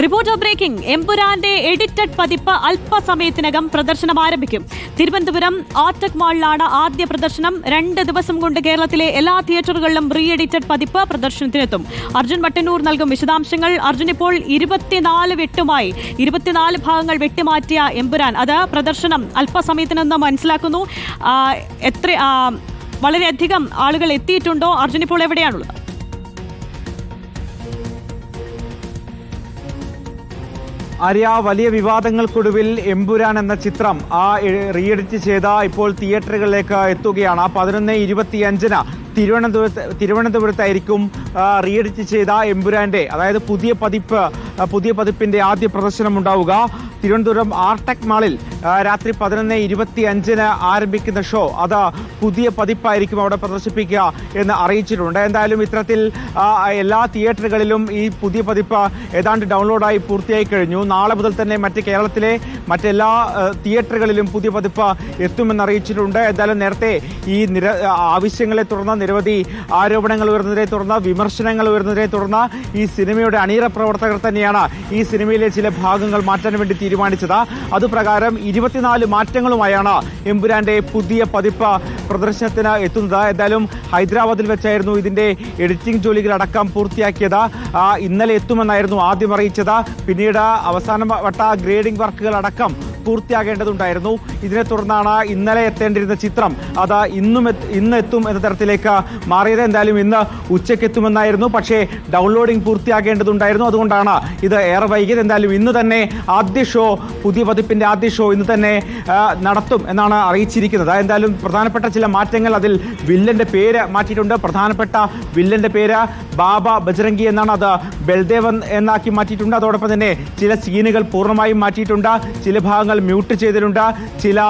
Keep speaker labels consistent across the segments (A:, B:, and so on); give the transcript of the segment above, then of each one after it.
A: Reporter breaking. എംപുരാന്റെ edited പതിപ്പ് അല്പസമയത്തിനകം പ്രദർശനം ആരംഭിക്കും. തിരുവനന്തപുരം ആർട്ടക് മാളിലാണ് ആദ്യ പ്രദർശനം. രണ്ട് ദിവസം കൊണ്ട് കേരളത്തിലെ എല്ലാ തിയേറ്ററുകളിലും റീ എഡിറ്റഡ് പതിപ്പ് പ്രദർശനത്തിനെത്തും. അർജുൻ വട്ടന്നൂർ നൽകും വിശദാംശങ്ങൾ. അർജുൻ ഇപ്പോൾ ഇരുപത്തിനാല് വെട്ടുമായി ഇരുപത്തിനാല് ഭാഗങ്ങൾ വെട്ടിമാറ്റിയ എംപുരാൻ അത് പ്രദർശനം അല്പസമയത്തിനെന്ന് മനസ്സിലാക്കുന്നു. എത്ര വളരെയധികം ആളുകൾ എത്തിയിട്ടുണ്ടോ? അർജുൻ ഇപ്പോൾ എവിടെയാണുള്ളത്?
B: ആര്യ വലിയ വിവാദങ്ങൾക്കൊടുവിൽ എമ്പുരാൻ എന്ന ചിത്രം ആ റീഎഡിറ്റ് ചെയ്ത ഇപ്പോൾ തിയേറ്ററുകളിലേക്ക് എത്തുകയാണ്. പതിനൊന്ന് ഇരുപത്തിയഞ്ചിന് തിരുവനന്തപുരത്ത് തിരുവനന്തപുരത്തായിരിക്കും റീഎഡിറ്റ് ചെയ്ത എമ്പുരാന്റെ അതായത് പുതിയ പതിപ്പ് പുതിയ പതിപ്പിന്റെ ആദ്യ പ്രദർശനം ഉണ്ടാവുക തിരുവനന്തപുരം ആർടെക് മാളിൽ രാത്രി പതിനൊന്ന് ഇരുപത്തി അഞ്ചിന് ആരംഭിക്കുന്ന ഷോ. അത് പുതിയ പതിപ്പായിരിക്കും അവിടെ പ്രദർശിപ്പിക്കുക എന്ന് അറിയിച്ചിട്ടുണ്ട്. എന്തായാലും ഇത്തരത്തിൽ എല്ലാ തിയേറ്ററുകളിലും ഈ പുതിയ പതിപ്പ് ഏതാണ്ട് ഡൗൺലോഡായി പൂർത്തിയായി കഴിഞ്ഞു. നാളെ മുതൽ തന്നെ മറ്റ് കേരളത്തിലെ മറ്റെല്ലാ തിയേറ്ററുകളിലും പുതിയ പതിപ്പ് എത്തുമെന്ന് അറിയിച്ചിട്ടുണ്ട്. എന്തായാലും നേരത്തെ ഈ നിര ആവശ്യങ്ങളെ തുടർന്ന് നിരവധി ആരോപണങ്ങൾ ഉയർന്നതിനെ തുടർന്ന് വിമർശനങ്ങൾ ഉയർന്നതിനെ തുടർന്ന് ഈ സിനിമയുടെ അണിയറ പ്രവർത്തകർ തന്നെയാണ് ഈ സിനിമയിലെ ചില ഭാഗങ്ങൾ മാറ്റാൻ വേണ്ടി തീരുമാനിച്ചത്. അതുപ്രകാരം ഇരുപത്തിനാല് മാറ്റങ്ങളുമായാണ് എമ്പുരാന്റെ പുതിയ പതിപ്പ് പ്രദർശനത്തിന് എത്തുന്നത്. എന്തായാലും ഹൈദരാബാദിൽ വെച്ചായിരുന്നു ഇതിന്റെ എഡിറ്റിംഗ് ജോലികളടക്കം പൂർത്തിയാക്കിയത്. ഇന്നലെ എത്തുമെന്നായിരുന്നു ആദ്യം അറിയിച്ചത്. പിന്നീട് അവസാന വട്ട ഗ്രേഡിംഗ് വർക്കുകൾ അടക്കം പൂർത്തിയാകേണ്ടതുണ്ടായിരുന്നു. ഇതിനെ തുടർന്നാണ് ഇന്നലെ എത്തേണ്ടിരുന്ന ചിത്രം. അത് ഇന്നും ഇന്ന് എത്തും എന്ന തരത്തിലേക്ക് മാറിയത്. എന്തായാലും ഇന്ന് ഉച്ചയ്ക്ക് എത്തുമെന്നായിരുന്നു പക്ഷേ ഡൗൺലോഡിംഗ് പൂർത്തിയാകേണ്ടതുണ്ടായിരുന്നു. അതുകൊണ്ടാണ് ഇത് ഏറെ വൈകിയത്. എന്തായാലും ഇന്ന് തന്നെ ആദ്യ ഷോ പുതിയ പതിപ്പിന്റെ ആദ്യ ഷോ ഇന്ന് തന്നെ നടത്തും എന്നാണ് അറിയിച്ചിരിക്കുന്നത്. എന്തായാലും പ്രധാനപ്പെട്ട ചില മാറ്റങ്ങൾ അതിൽ വില്ലന്റെ പേര് മാറ്റിയിട്ടുണ്ട്. പ്രധാനപ്പെട്ട വില്ലന്റെ പേര് ബാബ ബജരംഗി എന്നാണ് അത് ബൽദേവൻ എന്നാക്കി മാറ്റിയിട്ടുണ്ട്. അതോടൊപ്പം തന്നെ ചില സീനുകൾ പൂർണമായും മാറ്റിയിട്ടുണ്ട്. ചില ഭാഗങ്ങൾ മ്യൂട്ട് ചെയ്തിട്ടുണ്ട്. ചില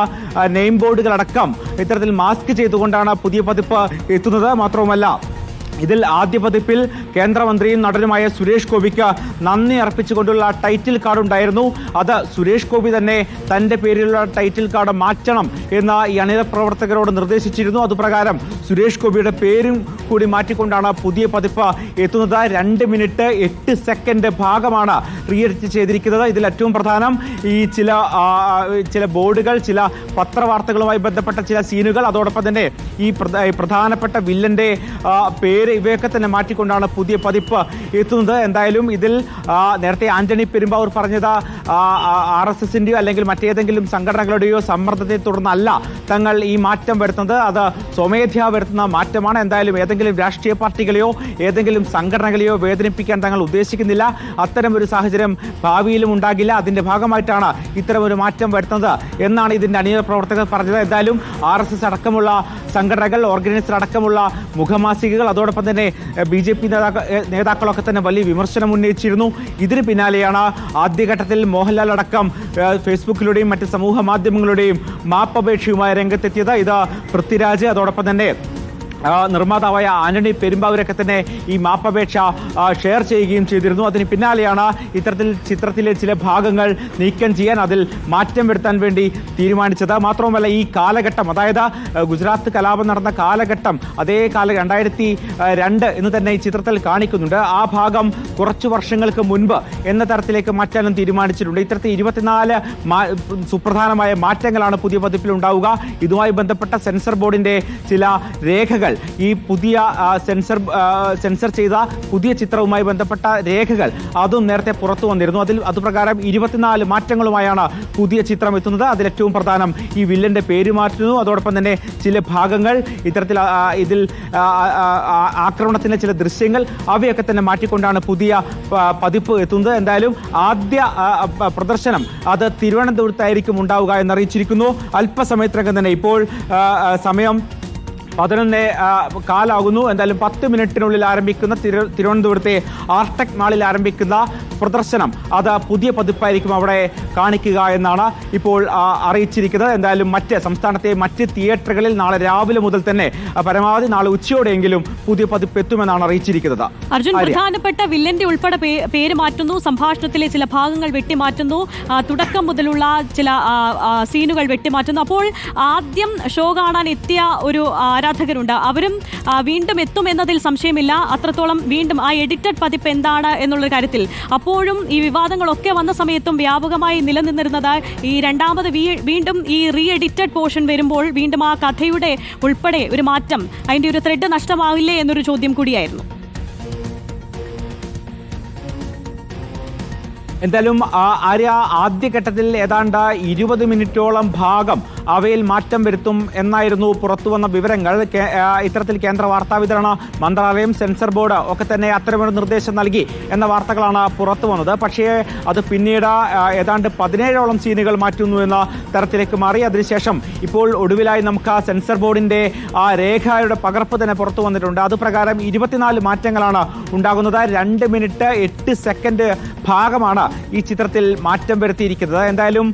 B: നെയിം ബോർഡുകളടക്കം ഇത്തരത്തിൽ മാസ്ക് ചെയ്തുകൊണ്ടാണ് പുതിയ പതിപ്പ് എത്തുന്നത്. മാത്രവുമല്ല ഇതിൽ ആദ്യ പതിപ്പിൽ കേന്ദ്രമന്ത്രിയും നടനുമായ സുരേഷ് ഗോപിക്ക് നന്ദി അർപ്പിച്ചുകൊണ്ടുള്ള ടൈറ്റിൽ കാർഡ് ഉണ്ടായിരുന്നു. അത് സുരേഷ് ഗോപി തന്നെ തന്റെ പേരിലുള്ള ടൈറ്റിൽ കാർഡ് മാറ്റണം എന്ന് ഈ അണിയറ പ്രവർത്തകരോട് നിർദ്ദേശിച്ചിരുന്നു. അതുപ്രകാരം സുരേഷ് ഗോപിയുടെ പേരും കൂടി മാറ്റിക്കൊണ്ടാണ് പുതിയ പതിപ്പ് എത്തുന്നത്. രണ്ട് മിനിറ്റ് എട്ട് സെക്കൻഡ് ഭാഗമാണ് റീഎഡിറ്റ് ചെയ്തിരിക്കുന്നത്. ഇതിൽ ഏറ്റവും പ്രധാനം ഈ ചില ചില ബോർഡുകൾ ചില പത്രവാർത്തകളുമായി ബന്ധപ്പെട്ട ചില സീനുകൾ അതോടൊപ്പം തന്നെ ഈ പ്രധാനപ്പെട്ട വില്ലന്റെ ആ, പേര് ഇവയൊക്കെ തന്നെ മാറ്റിക്കൊണ്ടാണ് പുതിയ പതിപ്പ് എത്തുന്നത്. എന്തായാലും ഇതിൽ നേരത്തെ ആന്റണി പെരുമ്പാവൂർ പറഞ്ഞത് ആർ എസ് എസിന്റെയോ അല്ലെങ്കിൽ മറ്റേതെങ്കിലും സംഘടനകളുടെയോ സമ്മർദ്ദത്തെ തുടർന്നല്ല തങ്ങൾ ഈ മാറ്റം വരുത്തുന്നത്. അത് സ്വമേധ്യാ വരുത്തുന്ന മാറ്റമാണ്. എന്തായാലും ഏതെങ്കിലും രാഷ്ട്രീയ പാർട്ടികളെയോ ഏതെങ്കിലും സംഘടനകളെയോ വേദനിപ്പിക്കാൻ തങ്ങൾ ഉദ്ദേശിക്കുന്നില്ല. അത്തരം ഒരു സാഹചര്യം ഭാവിയിലും ഉണ്ടാകില്ല. അതിന്റെ ഭാഗമായിട്ടാണ് ഇത്തരം ഒരു മാറ്റം വരുത്തുന്നത് എന്നാണ് ഇതിന്റെ അണിയറ പ്രവർത്തകർ പറഞ്ഞത്. എന്തായാലും ആർ എസ് എസ് അടക്കമുള്ള സംഘടനകൾ ഓർഗനൈസർ അടക്കമുള്ള മുഖമാസികകൾ അതോടൊപ്പം തന്നെ ബി ജെ പി നേതാക്കളൊക്കെ തന്നെ വലിയ വിമർശനം ഉന്നയിച്ചിരുന്നു. ഇതിന് പിന്നാലെയാണ് ആദ്യഘട്ടത്തിൽ മോഹൻലാൽ അടക്കം ഫേസ്ബുക്കിലൂടെയും മറ്റ് സമൂഹ മാധ്യമങ്ങളുടെയും മാപ്പപേക്ഷയുമായി രംഗത്തെത്തിയത്. ഇത് പൃഥ്വിരാജ്. അതോടൊപ്പം തന്നെ നിർമ്മാതാവായ ആന്റണി പെരുമ്പാവൂരൊക്കെ തന്നെ ഈ മാപ്പപേക്ഷ ഷെയർ ചെയ്യുകയും ചെയ്തിരുന്നു. അതിന് പിന്നാലെയാണ് ഇത്തരത്തിൽ ചിത്രത്തിലെ ചില ഭാഗങ്ങൾ നീക്കം ചെയ്യാൻ അതിൽ മാറ്റം വരുത്താൻ വേണ്ടി തീരുമാനിച്ചത്. മാത്രവുമല്ല ഈ കാലഘട്ടം അതായത് ഗുജറാത്ത് കലാപം നടന്ന കാലഘട്ടം അതേ കാല രണ്ടായിരത്തി രണ്ട് എന്ന് തന്നെ ഈ ചിത്രത്തിൽ കാണിക്കുന്നുണ്ട്. ആ ഭാഗം കുറച്ചു വർഷങ്ങൾക്ക് മുൻപ് എന്ന തരത്തിലേക്ക് മാറ്റാനും തീരുമാനിച്ചിട്ടുണ്ട്. ഇത്തരത്തിൽ ഇരുപത്തിനാല് സുപ്രധാനമായ മാറ്റങ്ങളാണ് പുതിയ പതിപ്പിൽ ഉണ്ടാവുക ഇതുമായി ബന്ധപ്പെട്ട സെൻസർ ബോർഡിന്റെ ചില രേഖകൾ ഈ പുതിയ സെൻസർ സെൻസർ ചെയ്ത പുതിയ ചിത്രവുമായി ബന്ധപ്പെട്ട രേഖകൾ അതും നേരത്തെ പുറത്തു വന്നിരുന്നു. അതിൽ അതുപ്രകാരം ഇരുപത്തിനാല് മാറ്റങ്ങളുമായാണ് പുതിയ ചിത്രം എത്തുന്നത്. അതിലേറ്റവും പ്രധാനം ഈ വില്ലന്റെ പേര് മാറ്റുന്നു. അതോടൊപ്പം തന്നെ ചില ഭാഗങ്ങൾ ഇത്തരത്തിൽ ഇതിൽ ആക്രമണത്തിന്റെ ചില ദൃശ്യങ്ങൾ അവയൊക്കെ തന്നെ മാറ്റിക്കൊണ്ടാണ് പുതിയ പതിപ്പ് എത്തുന്നത്. എന്തായാലും ആദ്യ പ്രദർശനം അത് തിരുവനന്തപുരത്തായിരിക്കും ഉണ്ടാവുക എന്നറിയിച്ചിരിക്കുന്നു. അല്പസമയത്തിനകം തന്നെ ഇപ്പോൾ സമയം പതിനൊന്ന് കാലാകുന്നു. എന്തായാലും പത്ത് മിനിറ്റിനുള്ളിൽ ആരംഭിക്കുന്ന തിരു തിരുവനന്തപുരത്തെ ആർടെക് മാളിൽ ആരംഭിക്കുന്ന പ്രദർശനം. അത് പുതിയ പതിപ്പായിരിക്കും അവിടെ കാണിക്കുക എന്നാണ് ഇപ്പോൾ അറിയിച്ചിരിക്കുന്നത്. എന്തായാലും മറ്റ് സംസ്ഥാനത്തെ മറ്റ് തിയേറ്ററുകളിൽ നാളെ രാവിലെ മുതൽ തന്നെ പരമാവധി നാളെ ഉച്ചയോടെയെങ്കിലും പുതിയ പതിപ്പ് എത്തുമെന്നാണ് അറിയിച്ചിരിക്കുന്നത്.
A: അർജുൻ പ്രധാനപ്പെട്ട വില്ലന്റെ ഉൾപ്പെടെ പേര് മാറ്റുന്നു. സംഭാഷണത്തിലെ ചില ഭാഗങ്ങൾ വെട്ടിമാറ്റുന്നു. തുടക്കം മുതലുള്ള ചില സീനുകൾ വെട്ടിമാറ്റുന്നു. അപ്പോൾ ആദ്യം ഷോ കാണാൻ എത്തിയ ഒരു ആരാധകരുണ്ട്. അവരും വീണ്ടും എത്തും എന്നതിൽ സംശയമില്ല. അത്രത്തോളം വീണ്ടും ആ എഡിറ്റഡ് പതിപ്പ് എന്താണ് എന്നുള്ള കാര്യത്തിൽ. അപ്പോഴും ഈ വിവാദങ്ങളൊക്കെ വന്ന സമയത്തും വ്യാപകമായി നിലനിന്നിരുന്നത് ഈ രണ്ടാമത് വീണ്ടും ഈ റീ എഡിറ്റഡ് പോർഷൻ വരുമ്പോൾ വീണ്ടും ആ കഥയുടെ ഉൾപ്പെടെ ഒരു മാറ്റം അതിന്റെ ഒരു ത്രെഡ് നഷ്ടമാവില്ലേ എന്നൊരു ചോദ്യം കൂടിയായിരുന്നു.
B: എന്തായാലും ആ, ആര്യ ആദ്യഘട്ടത്തിൽ ഏതാണ്ട് ഇരുപത് മിനിറ്റോളം ഭാഗം അവയിൽ മാറ്റം വരുത്തും എന്നായിരുന്നു പുറത്തു വന്ന വിവരങ്ങൾ ഇത്തരത്തിൽ കേന്ദ്ര വാർത്താ വിതരണ മന്ത്രാലയം സെൻസർ ബോർഡ് ഒക്കെ തന്നെ അത്തരമൊരു നിർദ്ദേശം നൽകി എന്ന വാർത്തകളാണ് പുറത്തു വന്നത്. പക്ഷേ അത് പിന്നീട് ഏതാണ്ട് പതിനേഴോളം സീനുകൾ മാറ്റുന്നു എന്ന തരത്തിലേക്ക് മാറി. അതിനുശേഷം ഇപ്പോൾ ഒടുവിലായി നമുക്ക് ആ സെൻസർ ബോർഡിന്റെ ആ രേഖയുടെ പകർപ്പ് തന്നെ പുറത്തു വന്നിട്ടുണ്ട്. അത് പ്രകാരം ഇരുപത്തിനാല് മാറ്റങ്ങളാണ് ഉണ്ടാകുന്നത്. രണ്ട് മിനിറ്റ് എട്ട് സെക്കൻഡ് ഭാഗമാണ് ഈ ചിത്രത്തിൽ മാറ്റം വരുത്തിയിരിക്കുന്നത്. എന്തായാലും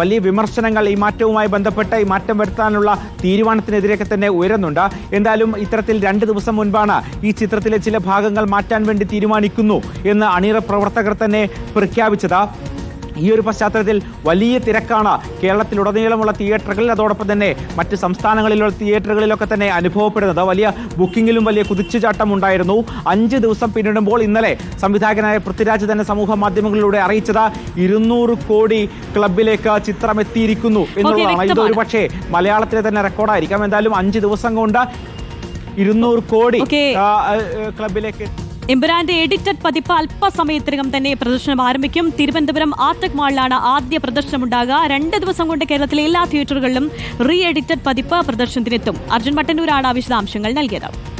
B: വലിയ വിമർശനങ്ങൾ ഈ മാറ്റവുമായി ബന്ധപ്പെട്ട് ഈ മാറ്റം വരുത്താനുള്ള തീരുമാനത്തിനെതിരെയൊക്കെ തന്നെ ഉയരുന്നുണ്ട്. എന്തായാലും ഇത്തരത്തിൽ രണ്ട് ദിവസം മുൻപാണ് ഈ ചിത്രത്തിലെ ചില ഭാഗങ്ങൾ മാറ്റാൻ വേണ്ടി തീരുമാനിക്കുന്നു എന്ന് അണിയറ പ്രവർത്തകർ തന്നെ പ്രഖ്യാപിച്ചത്. ഈ ഒരു പശ്ചാത്തലത്തിൽ വലിയ തിരക്കാണ്. കേരളത്തിലുടനീളമുള്ള തിയേറ്ററുകളിൽ അതോടൊപ്പം തന്നെ മറ്റ് സംസ്ഥാനങ്ങളിലുള്ള തിയേറ്ററുകളിലൊക്കെ തന്നെ അനുഭവപ്പെടുന്നത്. വലിയ ബുക്കിങ്ങിലും വലിയ കുതിച്ചുചാട്ടം ഉണ്ടായിരുന്നു. അഞ്ച് ദിവസം പിന്നിടുമ്പോൾ ഇന്നലെ സംവിധായകനായ പൃഥ്വിരാജ് തന്നെ സമൂഹ മാധ്യമങ്ങളിലൂടെ അറിയിച്ചത് ഇരുന്നൂറ് കോടി ക്ലബിലേക്ക് ചിത്രം എത്തിയിരിക്കുന്നു എന്നുള്ളതാണ്. ഇത്
A: വ്യക്തമാണ്.
B: ഒരു പക്ഷേ മലയാളത്തിലെ തന്നെ റെക്കോർഡായിരിക്കാം. എന്തായാലും അഞ്ച് ദിവസം കൊണ്ട് ഇരുന്നൂറ് കോടി ക്ലബിലേക്ക്
A: എമ്പുരാന്റെ എഡിറ്റഡ് പതിപ്പ് അല്പസമയത്തിനകം തന്നെ പ്രദർശനം ആരംഭിക്കും. തിരുവനന്തപുരം ആർട്ടക് മാളിലാണ് ആദ്യ പ്രദർശനം ഉണ്ടാകുക രണ്ട് ദിവസം കൊണ്ട് കേരളത്തിലെ എല്ലാ തിയേറ്ററുകളിലും റീ എഡിറ്റഡ് പതിപ്പ് പ്രദർശനത്തിനെത്തും. അർജുൻ മട്ടന്നൂരാണ് വിശദാംശങ്ങൾ നൽകിയത്.